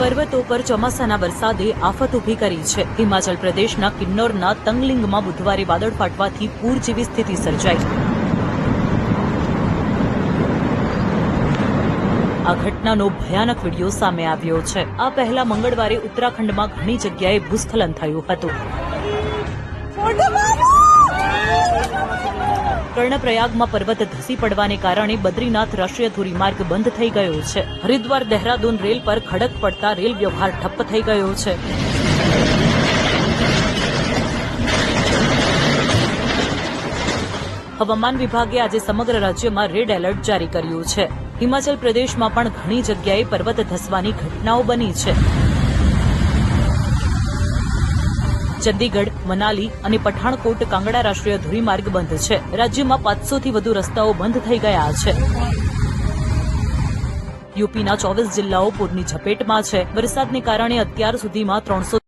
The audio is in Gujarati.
પર્વતો પર ચોમાસાના વરસાદે આફત ઊભી કરી છે. હિમાચલ પ્રદેશના કિન્નોરના તંગલિંગમાં બુધવારે વાદળ ફાટવાથી પૂર જેવી સ્થિતિ સર્જાઈ. આ ઘટનાનો ભયાનક વીડિયો સામે આવ્યો છે. આ પહેલા મંગળવારે ઉત્તરાખંડમાં ઘણી જગ્યાએ ભૂસ્ખલન થયું હતું. કર્ણપ્રયાગમાં પર્વત ધસી પડવાને કારણે બદ્રીનાથ રાષ્ટ્રીય ધોરીમાર્ગ બંધ થઈ ગયો છે. હરિદ્વાર દહેરાદૂન રેલ પર ખડક પડતા રેલ વ્યવહાર ઠપ્પ થઈ ગયો છે. હવામાન વિભાગે આજે સમગ્ર રાજ્યમાં રેડ એલર્ટ જારી કર્યું છે. હિમાચલ પ્રદેશમાં પણ ઘણી જગ્યાએ પર્વત ધસવાની ઘટનાઓ બની છે. ચંદીગઢ, મનાલી અને પઠાણકોટ કાંગડા રાષ્ટ્રીય ધોરીમાર્ગ બંધ છે. રાજ્યમાં પાંચસોથી વધુ રસ્તાઓ બંધ થઈ ગયા છે. યુપીના ચોવીસ જિલ્લાઓ પૂરની ઝપેટમાં છે. વરસાદને કારણે અત્યાર સુધીમાં ત્રણસો